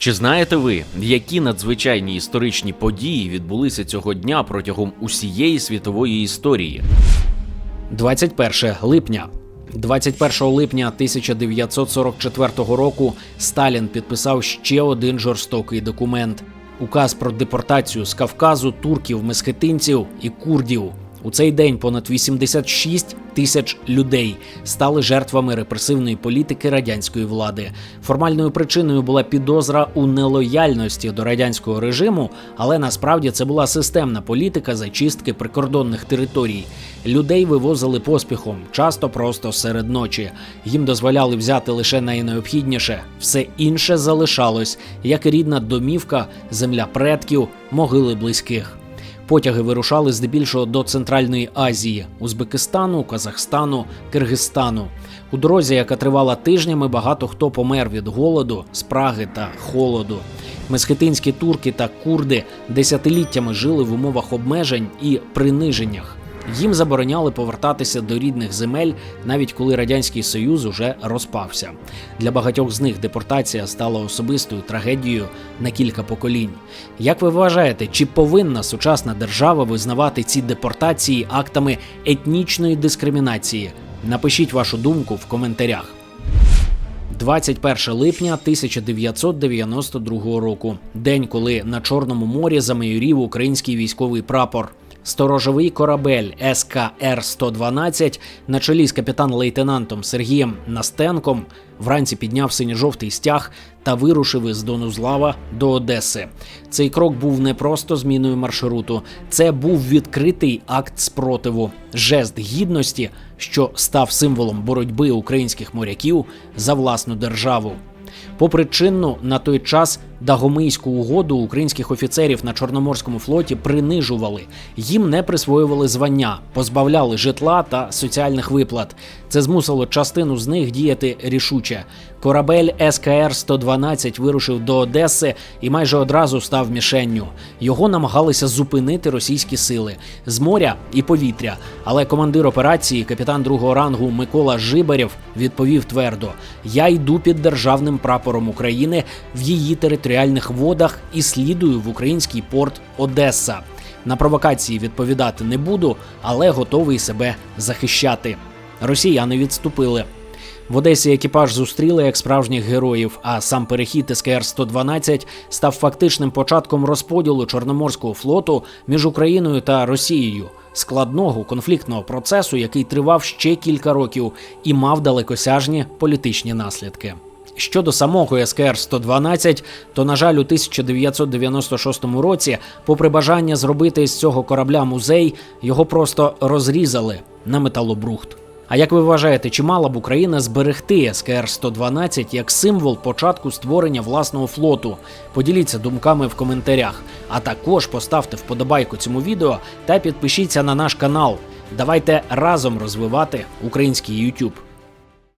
Чи знаєте ви, які надзвичайні історичні події відбулися цього дня протягом усієї світової історії? 21 липня. 21 липня 1944 року Сталін підписав ще один жорстокий документ указ про депортацію з Кавказу турків, месхетинців і курдів. У цей день понад 86 тисяч людей стали жертвами репресивної політики радянської влади. Формальною причиною була підозра у нелояльності до радянського режиму, але насправді це була системна політика зачистки прикордонних територій. Людей вивозили поспіхом, часто просто серед ночі. Їм дозволяли взяти лише найнеобхідніше. Все інше залишалось, як і рідна домівка, земля предків, могили близьких. Потяги вирушали здебільшого до Центральної Азії, Узбекистану, Казахстану, Киргизстану. У дорозі, яка тривала тижнями, багато хто помер від голоду, спраги та холоду. Месхетинські турки та курди десятиліттями жили в умовах обмежень і приниженнях. Їм забороняли повертатися до рідних земель, навіть коли радянський союз уже розпався. Для багатьох з них депортація стала особистою трагедією на кілька поколінь. Як ви вважаєте, чи повинна сучасна держава визнавати ці депортації актами етнічної дискримінації? Напишіть вашу думку в коментарях. 21 липня 1992 року, день, коли на Чорному морі замайорів український військовий прапор. Сторожовий корабель СКР 112 на чолі з капітан-лейтенантом Сергієм Настенком вранці підняв синьо-жовтий стяг та вирушив із Донузлава до Одеси. Цей крок був не просто зміною маршруту, це був відкритий акт спротиву, жест гідності, що став символом боротьби українських моряків за власну державу. Попри чинну на той час Дагомийську угоду українських офіцерів на Чорноморському флоті принижували, їм не присвоювали звання, позбавляли житла та соціальних виплат. Це змусило частину з них діяти рішуче. Корабель СКР 112 вирушив до Одеси і майже одразу став мішенню. Його намагалися зупинити російські сили з моря і повітря. Але командир операції, капітан другого рангу Микола Жибарєв, відповів твердо: Я йду під державним прапором України в її територіальних водах і слідую в український порт Одеса. На провокації відповідати не буду, але готовий себе захищати. Росіяни відступили. В Одесі екіпаж зустріли як справжніх героїв, а сам перехід СКР-112 став фактичним початком розподілу Чорноморського флоту між Україною та Росією, складного конфліктного процесу, який тривав ще кілька років і мав далекосяжні політичні наслідки. Щодо самого СКР-112, то, на жаль, у 1996 році, попри бажання зробити з цього корабля музей, його просто розрізали на металобрухт. А як ви вважаєте, чи мала б Україна зберегти СКР-112 як символ початку створення власного флоту? Поділіться думками в коментарях. А також поставте вподобайку цьому відео та підпишіться на наш канал. Давайте разом розвивати український YouTube.